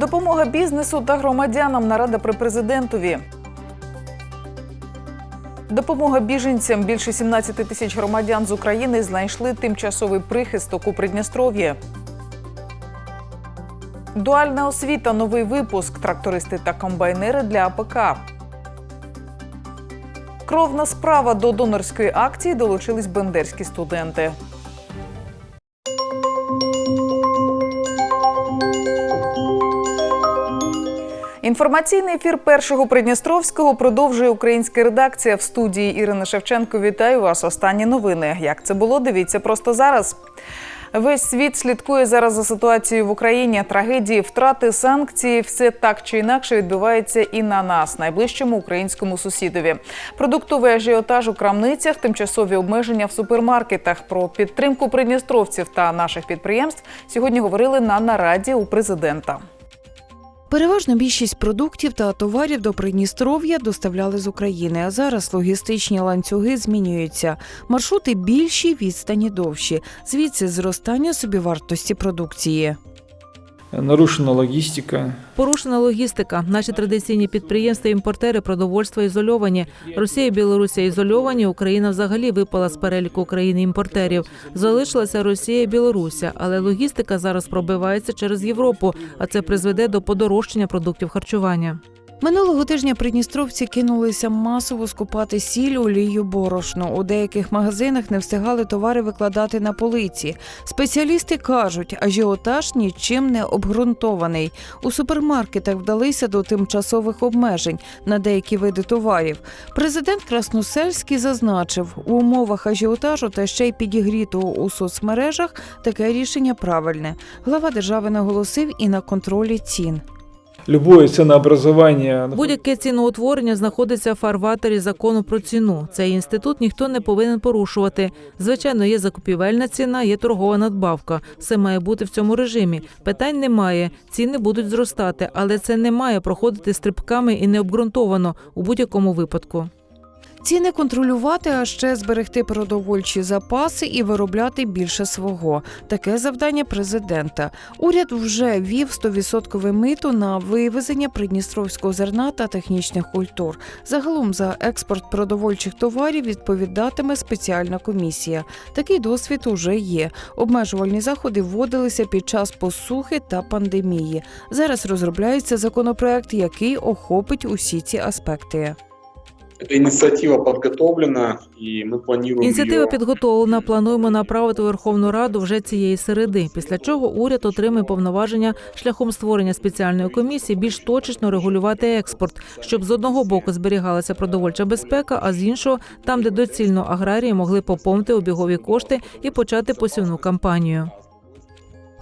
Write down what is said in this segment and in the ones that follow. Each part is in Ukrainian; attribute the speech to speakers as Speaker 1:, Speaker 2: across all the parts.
Speaker 1: Допомога бізнесу та громадянам нарада при президентові. Допомога біженцям більше 17 тисяч громадян з України знайшли тимчасовий прихисток у Придністров'ї. Дуальна освіта, новий випуск, трактористи та комбайнери для АПК. Кровна справа до донорської акції долучились бендерські студенти. Інформаційний ефір першого Придністровського продовжує українська редакція в студії Ірина Шевченко. Вітаю вас. Останні новини. Як це було? Дивіться просто зараз. Весь світ слідкує зараз за ситуацією в Україні. Трагедії, втрати, санкції все так чи інакше відбувається і на нас, найближчому українському сусідові. Продуктовий ажіотаж у крамницях, тимчасові обмеження в супермаркетах. Про підтримку придністровців та наших підприємств сьогодні говорили на нараді у президента.
Speaker 2: Переважна більшість продуктів та товарів до Придністров'я доставляли з України. А зараз логістичні ланцюги змінюються. Маршрути більші, відстані довші. Звідси зростання собівартості продукції.
Speaker 3: Нарушена логістика.
Speaker 4: Порушена логістика. Наші традиційні підприємства, імпортери продовольства ізольовані. Росія і Білорусія ізольовані. Україна взагалі випала з переліку країни імпортерів. Залишилася Росія і Білорусія, але логістика зараз пробивається через Європу, а це призведе до подорожчання продуктів харчування.
Speaker 2: Минулого тижня придністровці кинулися масово скупати сіль, олію, борошно. У деяких магазинах не встигали товари викладати на полиці. Спеціалісти кажуть, ажіотаж нічим не обґрунтований. У супермаркетах вдалися до тимчасових обмежень на деякі види товарів. Президент Красносельський зазначив, у умовах ажіотажу та ще й підігрітого у соцмережах таке рішення правильне. Глава держави наголосив і на контролі цін.
Speaker 3: Любое ценообразование
Speaker 4: Будь-яке ціноутворення знаходиться в фарватері закону про ціну. Цей інститут ніхто не повинен порушувати. Звичайно, є закупівельна ціна, є торгова надбавка. Все має бути в цьому режимі. Питань немає. Ціни будуть зростати, але це не має проходити стрибками і необґрунтовано у будь-якому випадку.
Speaker 2: Ціни контролювати, а ще зберегти продовольчі запаси і виробляти більше свого. Таке завдання президента. Уряд вже ввів 100% мито на вивезення придністровського зерна та технічних культур. Загалом за експорт продовольчих товарів відповідатиме спеціальна комісія. Такий досвід уже є. Обмежувальні заходи вводилися під час посухи та пандемії. Зараз розробляється законопроект, який охопить усі ці аспекти.
Speaker 5: Эта инициатива подготовлена, и мы планируем
Speaker 4: Ініціатива
Speaker 5: её
Speaker 4: підготовлена. Плануємо направити у Верховну Раду вже цієї середи. Після чого уряд отримає повноваження шляхом створення спеціальної комісії більш точечно регулювати експорт, щоб з одного боку зберігалася продовольча безпека, а з іншого, там, де доцільно аграрії могли поповнити обігові кошти і почати посівну кампанію.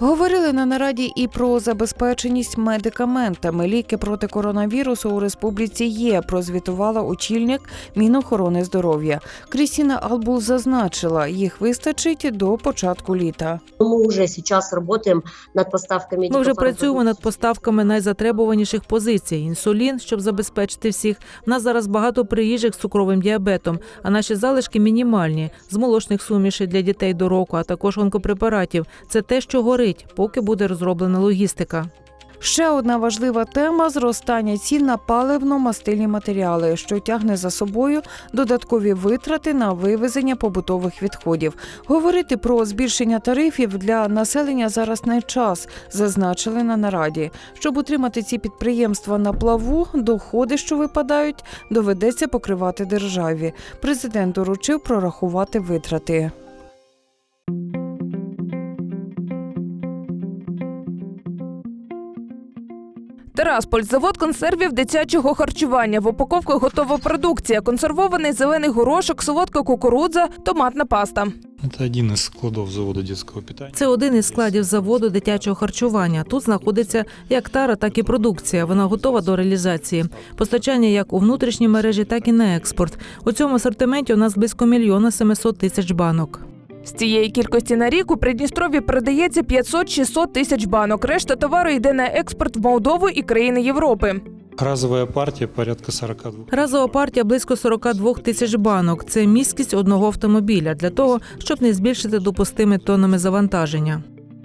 Speaker 2: Говорили на нараді і про забезпеченість медикаментами. Ліки проти коронавірусу у республіці є. Прозвітувала очільник Мінохорони здоров'я. Крістіна Албул зазначила, їх вистачить до початку літа.
Speaker 6: Мы уже сейчас работаем над поставками.
Speaker 4: Ми вже працюємо над поставками найзатребуваніших позицій: інсулін, щоб забезпечити всіх. В нас зараз багато приїжджих з цукровим діабетом, а наші залишки мінімальні з молочних сумішей для дітей до року, а також онкопрепаратів. Це те, що горить, поки буде розроблена логістика.
Speaker 2: Ще одна важлива тема зростання цін на паливно-мастильні матеріали, що тягне за собою додаткові витрати на вивезення побутових відходів. Говорити про збільшення тарифів для населення зараз не час, зазначили на нараді. Щоб утримати ці підприємства на плаву, доходи, що випадають, доведеться покривати державі. Президент доручив прорахувати витрати.
Speaker 7: Терасполь, завод консервів дитячого харчування. В упаковках готова продукція, консервований зелений горошок, солодка кукурудза, томатна паста.
Speaker 8: Это один из складов завода детского питания.
Speaker 4: Це один із складів заводу дитячого харчування. Тут знаходиться як тара, так і продукція. Вона готова до реалізації. Постачання як у внутрішній мережі, так і на експорт. У цьому асортименті у нас близько мільйона 700 тисяч банок.
Speaker 7: З цієї кількості на рік у Придністров'ї продається 500-600 тисяч банок. Решта товару йде на експорт в Молдову і країни Європи.
Speaker 8: Разова партія порядка 42.
Speaker 4: Разова партія близько 42 тисяч банок. Це міськість одного автомобіля для того, щоб не збільшити допустими тонами завантаження.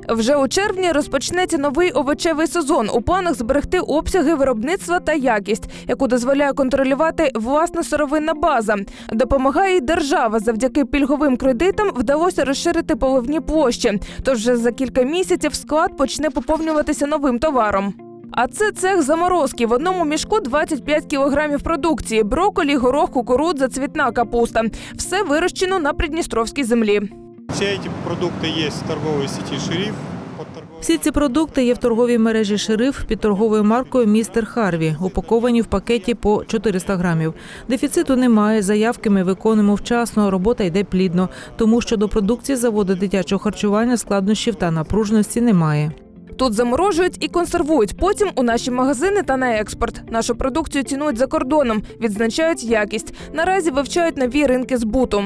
Speaker 7: Вже у червні розпочнеться новий овочевий сезон. У планах зберегти обсяги виробництва та якість, яку дозволяє контролювати власна сировинна база. Допомагає й держава. Завдяки пільговим кредитам вдалося розширити поливні площі. Тож вже за кілька місяців склад почне поповнюватися новим товаром. А це цех заморозки. В одному мішку 25 кілограмів продукції: броколі, горох, кукурудза, цвітна капуста. Все вирощено на придністровській землі.
Speaker 8: Все эти продукты есть в торговой сети «Шериф». под
Speaker 4: Всі ці продукти є в торговій мережі шериф під торговою маркою Містер Харві, упаковані в пакеті по 400 грамів. Дефіциту немає. Заявки ми виконуємо вчасно. Робота йде плідно, тому що до продукції заводу дитячого харчування складнощів та напруженості немає.
Speaker 7: Тут заморожують і консервують. Потім у наші магазини та на експорт. Нашу продукцію цінують за кордоном, відзначають якість. Наразі вивчають нові ринки збуту.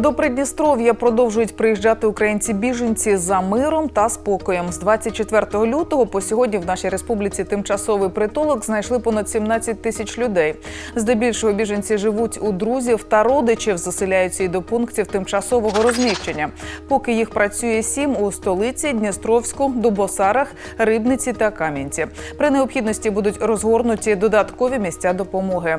Speaker 1: До Придністров'я продовжують приїжджати українці-біженці за миром та спокоєм. З 24 лютого по сьогодні в нашій республіці тимчасовий притулок знайшли понад 17 тисяч людей. Здебільшого біженці живуть у друзів та родичів, заселяються і до пунктів тимчасового розміщення. Поки їх працює сім у столиці, Дністровську, Дубосарах, Рибниці та Кам'янці. При необхідності будуть розгорнуті додаткові місця допомоги.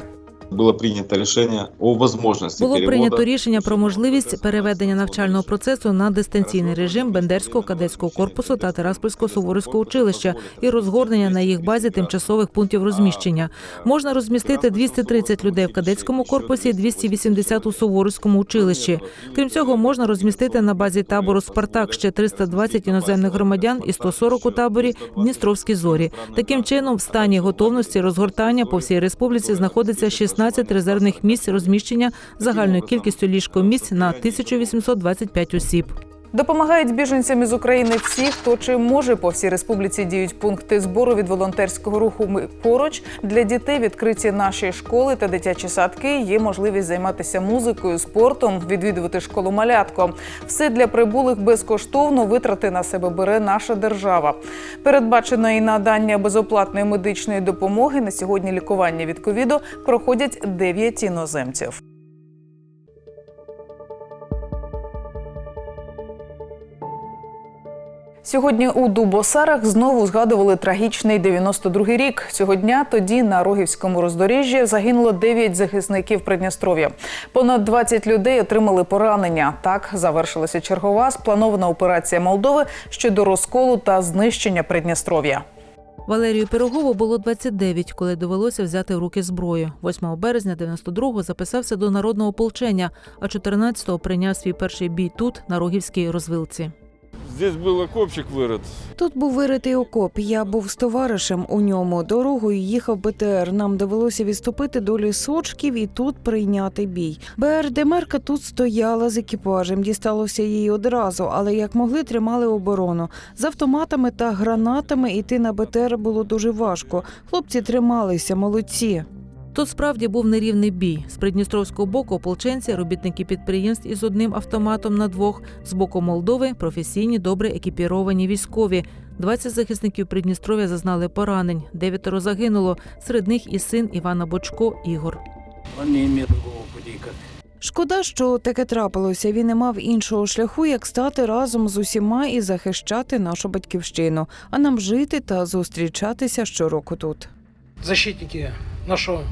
Speaker 9: Было принято решение о возможности
Speaker 4: Було прийнято рішення про можливість переведення навчального процесу на дистанційний режим Бендерського кадетського корпусу та Тераспольського суворовського училища і розгорнення на їх базі тимчасових пунктів розміщення. Можна розмістити 230 людей в кадетському корпусі, 280 у суворовському училищі. Крім цього, можна розмістити на базі табору Спартак ще 320 іноземних громадян і 140 у таборі Дністровські зорі. Таким чином, в стані готовності розгортання по всій республіці знаходиться 16 резервних місць розміщення загальною кількістю ліжкомісць на 1825 осіб.
Speaker 1: Допомагають біженцям із України всі, хто чим може. По всій республіці діють пункти збору від волонтерського руху. Ми поруч для дітей відкриті наші школи та дитячі садки. Є можливість займатися музикою, спортом, відвідувати школу малятко. Все для прибулих безкоштовно витрати на себе бере наша держава. Передбачено і надання безоплатної медичної допомоги. На сьогодні лікування від ковіду проходять 9 іноземців. Сьогодні у Дубосарах знову згадували трагічний 92-й рік. Цього дня тоді на Рогівському роздоріжжі загинуло 9 захисників Придністров'я. Понад 20 людей отримали поранення. Так завершилася чергова спланована операція Молдови щодо розколу та знищення Придністров'я.
Speaker 4: Валерію Пирогову було 29, коли довелося взяти в руки зброю. 8 березня 92-го записався до народного ополчення, а 14-го прийняв свій перший бій тут, на Рогівській розвилці.
Speaker 10: Здесь был окопчик вырыт.
Speaker 2: Тут був виритий окоп. Я був з товаришем у ньому. Дорогою їхав БТР. Нам довелося відступити до лісочків і тут прийняти бій. БРДМРка тут стояла з екіпажем. Дісталося їй одразу, але як могли, тримали оборону. З автоматами та гранатами йти на БТР було дуже важко. Хлопці трималися, молодці.
Speaker 4: Тут справді був нерівний бій. З придністровського боку ополченці, робітники підприємств із одним автоматом на двох. З боку Молдови професійні, добре екіпіровані військові. 20 захисників Придністров'я зазнали поранень. Дев'ятеро загинуло. Серед них і син Івана Бочко Ігор.
Speaker 2: Шкода, що таке трапилося. Він не мав іншого шляху, як стати разом з усіма і захищати нашу батьківщину, а нам жити та зустрічатися щороку тут.
Speaker 11: защитники нашего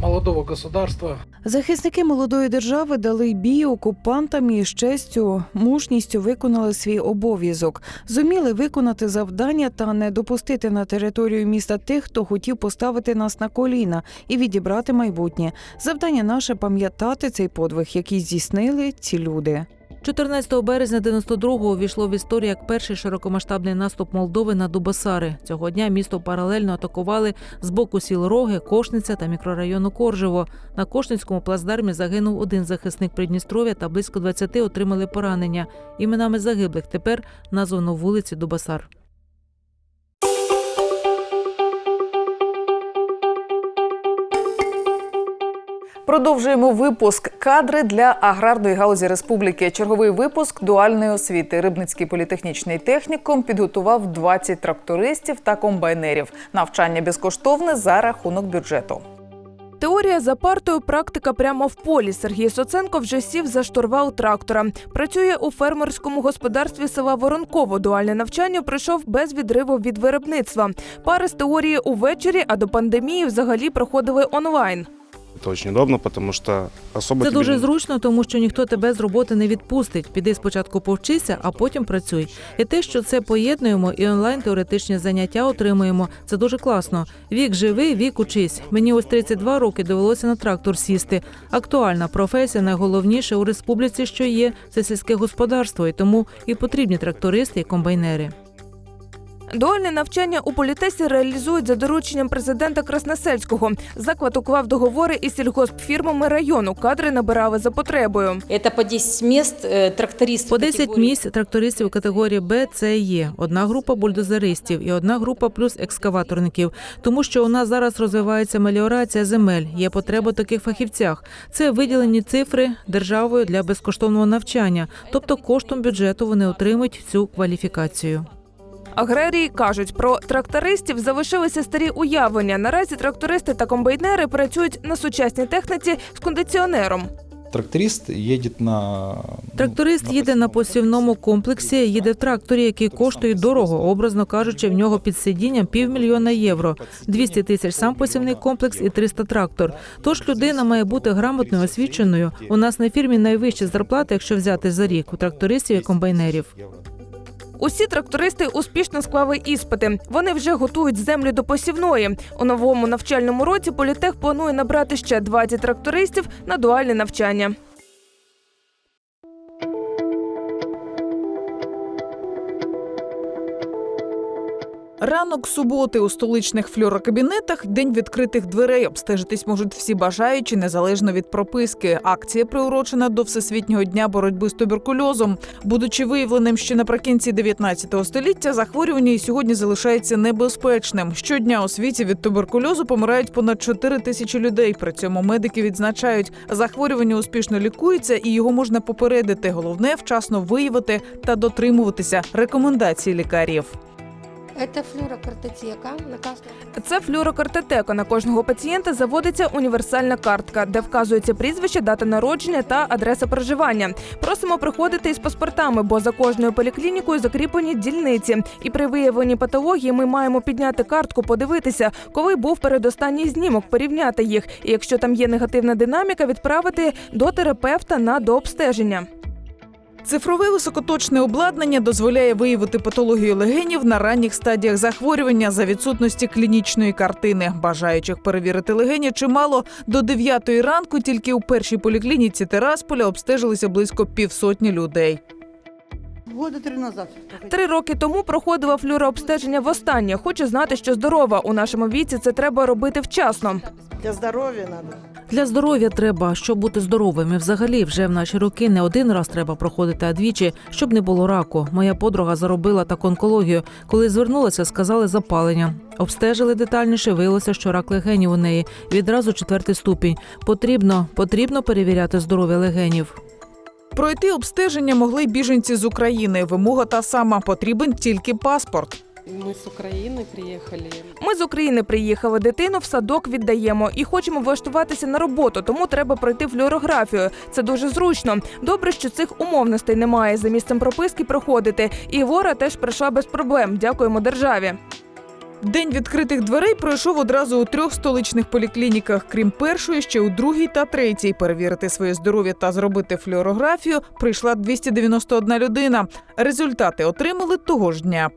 Speaker 11: молодого государства.
Speaker 2: Захисники молодої держави дали бій окупантам і з честю, мужністю виконали свій обов'язок, зуміли виконати завдання та не допустити на територію міста тих, хто хотів поставити нас на коліна і відібрати майбутнє. Завдання наше пам'ятати цей подвиг, який здійснили ці люди.
Speaker 4: 14 березня 92-го увійшло в історію як перший широкомасштабний наступ Молдови на Дубасари. Цього дня місто паралельно атакували з боку сіл Роги, Кошниця та мікрорайону Коржево. На Кошницькому плацдармі загинув один захисник Придністров'я та близько 20 отримали поранення. Іменами загиблих тепер названо вулиці Дубосар.
Speaker 1: Продовжуємо випуск кадри для аграрної галузі республіки. Черговий випуск дуальної освіти. Рибницький політехнічний технікум підготував 20 трактористів та комбайнерів. Навчання безкоштовне за рахунок бюджету.
Speaker 7: Теорія за партою, практика прямо в полі. Сергій Соценко вже сів за штурвал трактора. Працює у фермерському господарстві села Воронково. Дуальне навчання пройшов без відриву від виробництва. Пари з теорії увечері, а до пандемії взагалі проходили онлайн.
Speaker 12: Это очень удобно, потому что особо
Speaker 4: Це
Speaker 12: тебе
Speaker 4: дуже зручно, тому що ніхто тебе з роботи не відпустить. Піди спочатку повчися, а потім працюй. І те, що це поєднуємо, і онлайн теоретичні заняття отримуємо. Це дуже класно. Вік живий, вік учись. Мені ось 32 роки довелося на трактор сісти. Актуальна професія, найголовніше у республіці, що є, це сільське господарство, і тому і потрібні трактористи і комбайнери.
Speaker 7: Дуальне навчання у політесі реалізують за дорученням президента Красносельського. Заклад уклав договори із сільгоспфірмами району. Кадри набирали за потребою.
Speaker 13: Это по 10 мест э, трактористов.
Speaker 4: По 10 місць трактористів категорії Б це є одна група бульдозеристів і одна група плюс екскаваторників. Тому що у нас зараз розвивається меліорація земель. Є потреба в таких фахівцях. Це виділені цифри державою для безкоштовного навчання, тобто коштом бюджету вони отримують цю кваліфікацію.
Speaker 7: Аграрії кажуть, про трактористів залишилися старі уявлення. Наразі трактористи та комбайнери працюють на сучасній техніці з кондиціонером.
Speaker 14: Тракторист едет на...
Speaker 4: Тракторист їде на посівному комплексі, їде в тракторі, який коштує дорого, образно кажучи, в нього під сидінням півмільйона євро, 200 тисяч сам посівний комплекс і 300 трактор. Тож людина має бути грамотною, освіченою. У нас на фірмі найвищі зарплати, якщо взяти за рік у трактористів і комбайнерів.
Speaker 7: Усі трактористи успішно склали іспити. Вони вже готують землю до посівної. У новому навчальному році політех планує набрати ще 20 трактористів на дуальне навчання.
Speaker 1: Ранок суботи у столичних флюрокабінетах день відкритих дверей. Обстежитись можуть всі бажаючі незалежно від прописки. Акція приурочена до всесвітнього дня боротьби з туберкульозом. Будучи виявленим ще наприкінці 19 століття, захворювання і сьогодні залишається небезпечним. Щодня у світі від туберкульозу помирають понад 4 тисячі людей. При цьому медики відзначають, захворювання успішно лікується і його можна попередити. Головне вчасно виявити та дотримуватися рекомендацій лікарів.
Speaker 13: На каждом.
Speaker 7: Це флюорокартотека. На кожного пацієнта заводиться універсальна картка, де вказується прізвище, дата народження та адреса проживання. Просимо приходити із паспортами, бо за кожною поліклінікою закріплені дільниці. І при виявленні патології ми маємо підняти картку, подивитися, коли був передостанній знімок, порівняти їх. І якщо там є негативна динаміка, відправити до терапевта на дообстеження.
Speaker 1: Цифрове високоточне обладнання дозволяє виявити патологію легенів на ранніх стадіях захворювання за відсутності клінічної картини. Бажаючих перевірити легені чимало. До 9 ранку тільки у першій поліклініці Терасполя обстежилися близько півсотні людей.
Speaker 13: Года три назад.
Speaker 7: Три роки тому проходила флюорообстеження востаннє. Хочу знати, що здорова. У нашому віці це треба робити вчасно.
Speaker 13: Для здоровья надо.
Speaker 4: Для здоров'я треба, щоб бути здоровими. Взагалі, вже в наші роки не один раз треба проходити, а двічі, щоб не було раку. Моя подруга заробила так онкологію. Коли звернулася, сказали запалення. Обстежили детальніше, виявилося, що рак легенів у неї відразу четвертий ступінь. Потрібно, потрібно перевіряти здоров'я легенів.
Speaker 1: Пройти обстеження могли й біженці з України. Вимога та сама потрібен тільки паспорт.
Speaker 13: Мы с Украины приехали.
Speaker 7: Ми з України приїхали, дитину в садок віддаємо і хочемо влаштуватися на роботу, тому треба пройти флюорографію. Це дуже зручно. Добре, що цих умовностей немає. За місцем прописки проходити. І Вора теж пройшла без проблем. Дякуємо державі.
Speaker 1: День відкритих дверей пройшов одразу у трьох столичних поліклініках. Крім першої, ще у другій та третій. Перевірити своє здоров'я та зробити флюорографію прийшла 291 людина. Результати отримали того ж дня.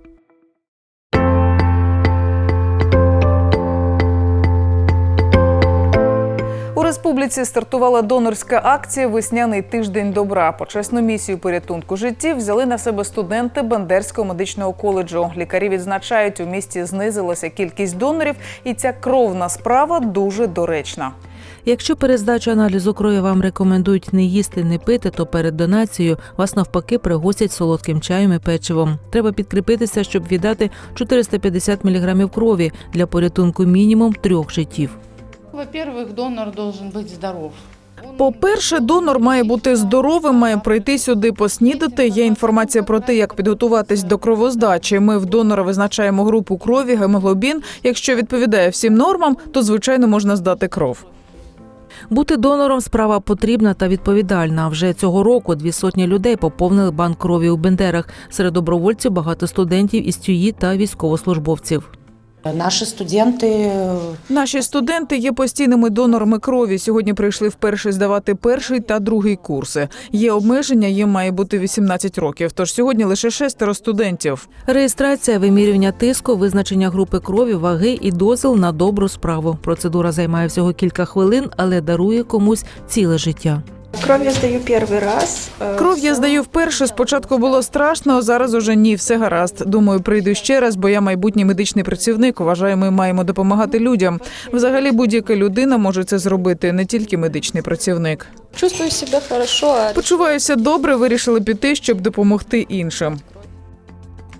Speaker 1: Республіці стартувала донорська акція Весняний тиждень добра. Почесну місію порятунку життів взяли на себе студенти Бандерського медичного коледжу. Лікарі відзначають, у місті знизилася кількість донорів, і ця кровна справа дуже доречна.
Speaker 4: Якщо перед здачею аналізу крові вам рекомендують не їсти, не пити, то перед донацією вас навпаки пригостять солодким чаєм і печивом. Треба підкріпитися, щоб віддати 450 мг крові для порятунку мінімум трьох життів.
Speaker 13: Во-первых, донор должен быть здоров.
Speaker 1: По-перше, донор має бути здоровим, має прийти сюди поснідати. Є інформація про те, як підготуватись до кровоздачі. Ми в донора визначаємо групу крові, гемоглобін. Якщо відповідає всім нормам, то звичайно можна здати кров.
Speaker 4: Бути донором справа потрібна та відповідальна. Вже цього року дві сотні людей поповнили банк крові у Бендерах. Серед добровольців багато студентів із ТЮї та військовослужбовців.
Speaker 13: Наши студенты
Speaker 1: Наші студенти є постійними донорами крові. Сьогодні прийшли вперше здавати перший та другий курси. Є обмеження, їм має бути 18 років. Тож сьогодні лише шестеро студентів.
Speaker 4: Реєстрація, вимірювання тиску, визначення групи крові, ваги і дозвіл на добру справу. Процедура займає всього кілька хвилин, але дарує комусь ціле життя.
Speaker 13: Кров я здаю перший раз.
Speaker 1: Кров я здаю вперше. Спочатку було страшно, а зараз уже ні, все гаразд. Думаю, прийду ще раз, бо я майбутній медичний працівник. Вважаю, ми маємо допомагати людям. Взагалі, будь-яка людина може це зробити, не тільки медичний працівник.
Speaker 13: Чувствую себе хорошо.
Speaker 1: Почуваюся добре, вирішили піти, щоб допомогти іншим.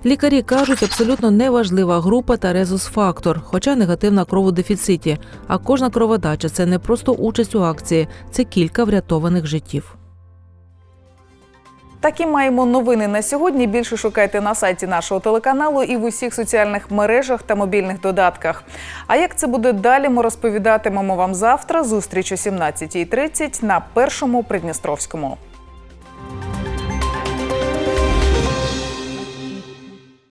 Speaker 4: Лікарі кажуть, абсолютно неважлива група та резус-фактор, хоча негативна кров у дефіциті. А кожна кроводача це не просто участь у акції, це кілька врятованих життів.
Speaker 1: Такі маємо новини на сьогодні. Більше шукайте на сайті нашого телеканалу і в усіх соціальних мережах та мобільних додатках. А як це буде далі, ми розповідатимемо вам завтра. Зустріч о 17.30 на першому Придністровському.